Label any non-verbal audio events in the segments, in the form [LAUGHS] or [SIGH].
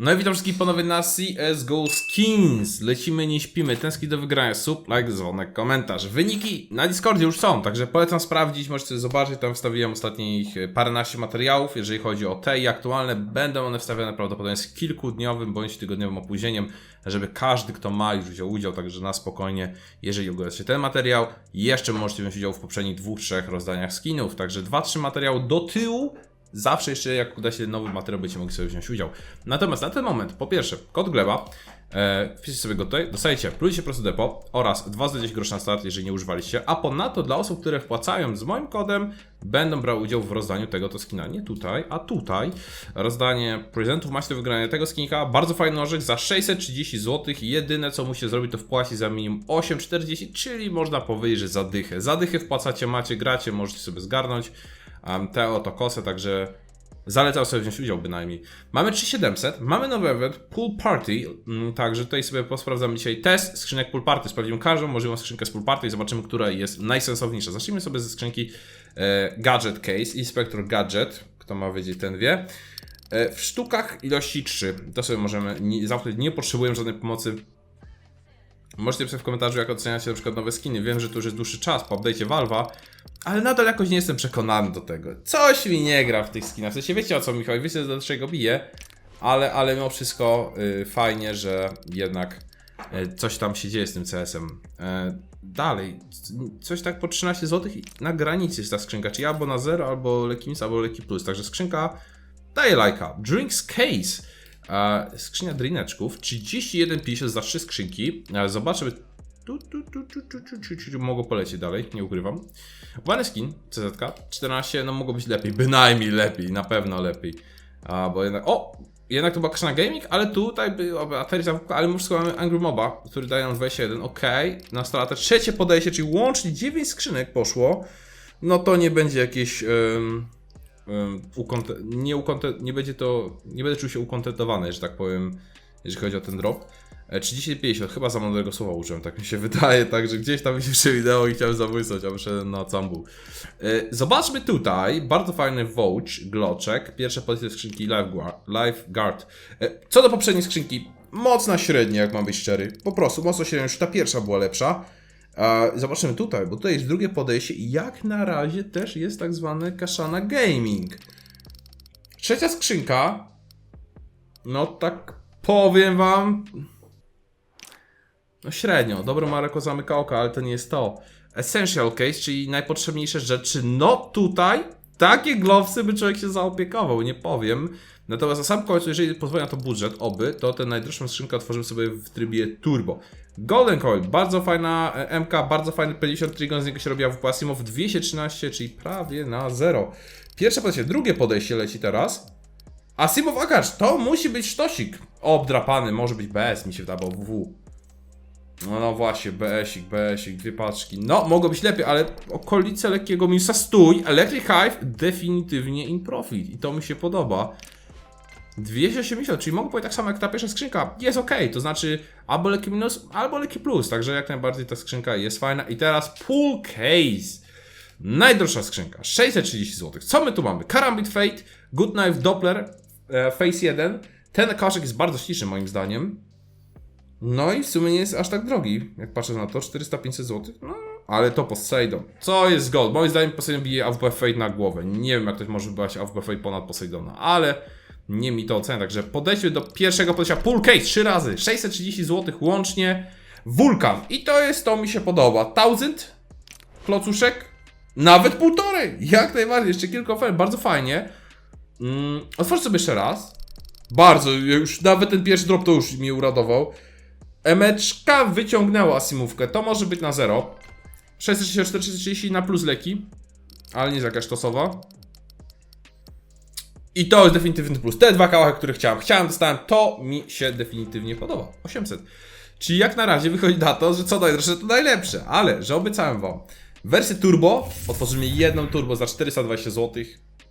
No i witam wszystkich ponownie na CSGO Skins. Lecimy, nie śpimy. Tęskni do wygrania. Sub, like, dzwonek, komentarz. Wyniki na Discordzie już są, także polecam sprawdzić. Możecie zobaczyć. Tam wstawiłem ostatnich e, paręnaście materiałów. Jeżeli chodzi o te i aktualne, będą one wstawione prawdopodobnie z kilkudniowym bądź tygodniowym opóźnieniem, żeby każdy, kto ma, już wziął udział. Także na spokojnie, jeżeli oglądacie ten materiał, jeszcze możecie wziąć udział w poprzednich dwóch, trzech rozdaniach skinów. Także dwa, trzy materiały do tyłu. Zawsze jeszcze jak uda się nowy materiał, będziecie mogli sobie wziąć udział. Natomiast na ten moment, po pierwsze, kod gleba, e, wpiszcie sobie go tutaj, dostajecie po prostu depo oraz 2 z 10 groszy na start, jeżeli nie używaliście, a ponadto dla osób, które wpłacają z moim kodem, będą brały udział w rozdaniu tego to skina. Nie tutaj, a tutaj. Rozdanie prezentów macie do wygrania tego skinka. Bardzo fajny nożyk za 630 zł. Jedyne co musicie zrobić to wpłacić za minimum 8,40, czyli można powiedzieć, że zadychę. Zadychę wpłacacie, macie, gracie, możecie sobie zgarnąć um, te oto kosy, także zalecam sobie wziąć udział bynajmniej. Mamy 3700, mamy nowy event, Pool Party, mm, także tutaj sobie posprawdzamy dzisiaj test skrzynek Pool Party, sprawdzimy każdą możliwą skrzynkę z Pool Party i zobaczymy, która jest najsensowniejsza. Zacznijmy sobie ze skrzynki e, Gadget Case, Inspector Gadget, kto ma wiedzieć ten wie. E, w sztukach ilości 3, to sobie możemy nie, zamknąć, nie potrzebujemy żadnej pomocy Możecie napisać w komentarzu, jak oceniacie na przykład nowe skiny. Wiem, że to już jest dłuższy czas po update'cie Valve'a, ale nadal jakoś nie jestem przekonany do tego. Coś mi nie gra w tych skinach. W sensie wiecie o co Michał, wiecie do czego bije, ale, ale mimo wszystko y, fajnie, że jednak y, coś tam się dzieje z tym CS-em. Y, dalej, coś tak po 13 zł na granicy jest ta skrzynka, czyli albo na 0, albo Leki Minus, albo Leki Plus. Także skrzynka daje lajka. Drinks Case. Skrzynia drineczków, 31,50 za 3 skrzynki. Zobaczymy. Tu, tu, tu, tu, tu, tu, tu, tu, mogło polecieć dalej, nie ukrywam. One skin, CZ, 14, no mogło być lepiej, bynajmniej lepiej, na pewno lepiej. A, bo jednak, o! Jednak to była kasza na gaming, ale tutaj była Atari zawódka, ale mimo wszystko mamy Angry Moba, który daje nam 21, ok, na stratę. Trzecie podejście, czyli łącznie 9 skrzynek poszło, no to nie będzie jakieś... em, ukonte- nie, nie będzie to, nie będę czuł się ukontentowany, że tak powiem, jeżeli chodzi o ten drop. E, 3050, chyba za mądrego słowa użyłem, tak mi się [LAUGHS] wydaje, także gdzieś tam jeszcze wideo i chciałem zabłysnąć, a wyszedłem na cambu. E, Zobaczmy tutaj, bardzo fajny Vouch, gloczek, pierwsze podejście skrzynki Lifeguard. E, Co do poprzedniej skrzynki, mocna średnia, jak mam być szczery, po prostu mocno średnia, już ta pierwsza była lepsza. E, Zobaczymy tutaj, bo tutaj jest drugie podejście i jak na razie też jest tak zwane Kaszana Gaming. Trzecia skrzynka. No tak powiem wam. No średnio. Dobro Maroko zamyka oka, ale to nie jest to. Essential case, czyli najpotrzebniejsze rzeczy. No tutaj takie glowsy by człowiek się zaopiekował, nie powiem. Natomiast na sam końcu, jeżeli pozwoli na to budżet, oby, to tę najdroższą skrzynkę otworzymy sobie w trybie turbo. Golden Coil, bardzo fajna e, MK, bardzo fajny P50 Trigon, z niego się robiła w Asimow 213, czyli prawie na zero. Pierwsze podejście, drugie podejście leci teraz. Asimow Akacz, to musi być sztosik. Obdrapany, może być BS, mi się wydaje, WW. No, no właśnie, BS-ik, BS-ik, dwie paczki. No, mogło być lepiej, ale okolice lekkiego minusa stój. Electric Hive definitywnie in profit i to mi się podoba. 280, czyli mogę powiedzieć tak samo jak ta pierwsza skrzynka, jest ok, to znaczy albo lekki minus, albo lekki plus, także jak najbardziej ta skrzynka jest fajna. I teraz Pool Case, najdroższa skrzynka, 630 zł. Co my tu mamy? Karambit Fate, Good Knife Doppler, e, Face 1. Ten koszyk jest bardzo śliczny moim zdaniem. No i w sumie nie jest aż tak drogi, jak patrzę na to, 400-500 zł. No, ale to Poseidon. Co jest gold? Moim zdaniem Poseidon bije AWP Fate na głowę. Nie wiem, jak ktoś może wybrać AWP Fate ponad Poseidona, ale nie mi to ocenia. Także podejdźmy do pierwszego podejścia. Pool case, trzy razy, 630 zł łącznie. Wulkan. I to jest, to mi się podoba. 1000 klocuszek, nawet półtorej. Jak najbardziej, jeszcze kilka ofert, bardzo fajnie. Mm, otworzę sobie jeszcze raz. Bardzo, już nawet ten pierwszy drop to już mnie uradował. Emeczka wyciągnęła asimówkę, to może być na 0. 664, 630 na plus leki, ale nie jest jakaś tosowa. I to jest definitywny plus. Te dwa kałachy, które chciałem. Chciałem, dostałem, to mi się definitywnie podoba. 800. Czyli jak na razie wychodzi na to, że co najdroższe to najlepsze, ale że obiecałem wam. Wersję turbo, otworzymy jedną turbo za 420 zł.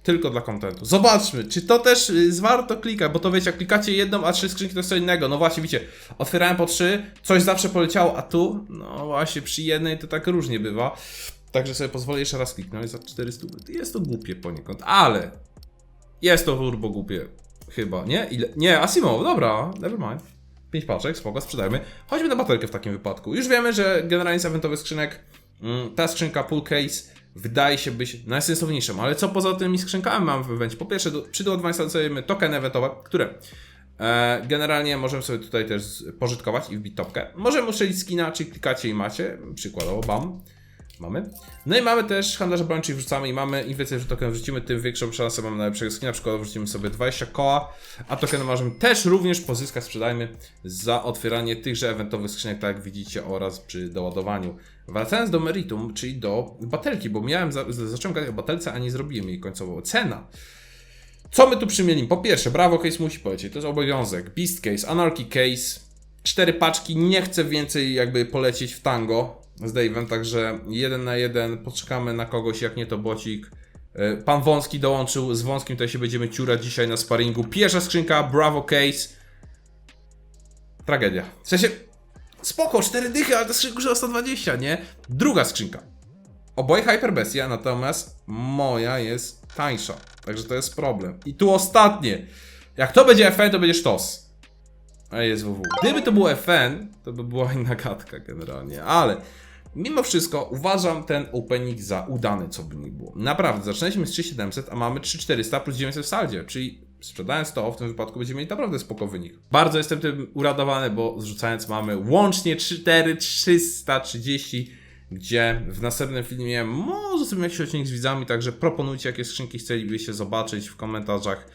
Tylko dla kontentu. Zobaczmy, czy to też y, jest warto klikać, bo to wiecie, jak klikacie jedną, a trzy skrzynki to jest co innego. No właśnie, widzicie, otwierałem po trzy, coś zawsze poleciało, a tu, no właśnie, przy jednej to tak różnie bywa. Także sobie pozwolę jeszcze raz kliknąć za 400. Jest to głupie poniekąd, ale jest to turbo głupie. Chyba, nie? Ile? Nie, Asimo, dobra, never mind. 5 paczek, spoko, sprzedajmy. Chodźmy na baterkę w takim wypadku. Już wiemy, że generalnie z eventowych skrzynek mm, ta skrzynka Pull Case wydaje się być najsensowniejszą, ale co poza tymi skrzynkami mam w? Po pierwsze, do, przy doładowaniu stosujemy tokeny eventowe, które e, generalnie możemy sobie tutaj też pożytkować i wbić topkę. Możemy uszczelić skina, czyli klikacie i macie, przykładowo, bam. Mamy. No i mamy też handlarza broń, czyli wrzucamy i mamy, im więcej tokenów wrzucimy, tym większą szansę mamy na lepszego skina. Przykładowo wrzucimy sobie 20 koła, a tokeny możemy też również pozyskać, sprzedajmy za otwieranie tychże eventowych skrzynek, tak jak widzicie, oraz przy doładowaniu. Wracając do meritum, czyli do batelki, bo miałem, za, zacząłem gadać o batelce, a nie zrobiłem jej końcowo. Cena. Co my tu przymienimy? Po pierwsze, Bravo Case musi polecieć, to jest obowiązek. Beast Case, Anarchy Case, cztery paczki, nie chcę więcej jakby polecieć w tango z Dave'em, także jeden na jeden, poczekamy na kogoś, jak nie to bocik. E, Pan Wąski dołączył, z Wąskim tutaj się będziemy ciurać dzisiaj na sparingu. Pierwsza skrzynka, Bravo Case. Tragedia. W sensie, spoko, cztery dychy, ale ta skrzynka kosztuje 120, nie? Druga skrzynka. Oboje Hyperbestia, natomiast moja jest tańsza. Także to jest problem. I tu ostatnie. Jak to będzie FN, to będzie sztos. A jest WW. Gdyby to było FN, to by była inna gadka generalnie, ale mimo wszystko uważam ten opening za udany, co by nie było. Naprawdę, zaczynaliśmy z 3700, a mamy 3400 plus 900 w saldzie, czyli sprzedając to, w tym wypadku będziemy mieli naprawdę spoko wynik. Bardzo jestem tym uradowany, bo zrzucając mamy łącznie 4330 gdzie w następnym filmie może sobie jakiś odcinek z widzami, także proponujcie jakie skrzynki chcielibyście zobaczyć w komentarzach.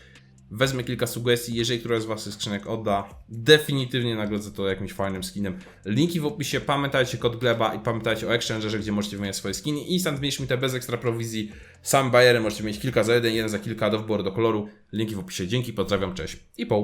Wezmę kilka sugestii, jeżeli któraś z Was tych skrzynek odda, definitywnie nagrodzę to jakimś fajnym skinem. Linki w opisie, pamiętajcie kod Gleba i pamiętajcie o Exchangerze, gdzie możecie wymieniać swoje skiny. Instant mieliśmy te bez ekstra prowizji, same bajery możecie mieć kilka za jeden, jeden za kilka do wyboru do koloru. Linki w opisie, dzięki, pozdrawiam, cześć i poł.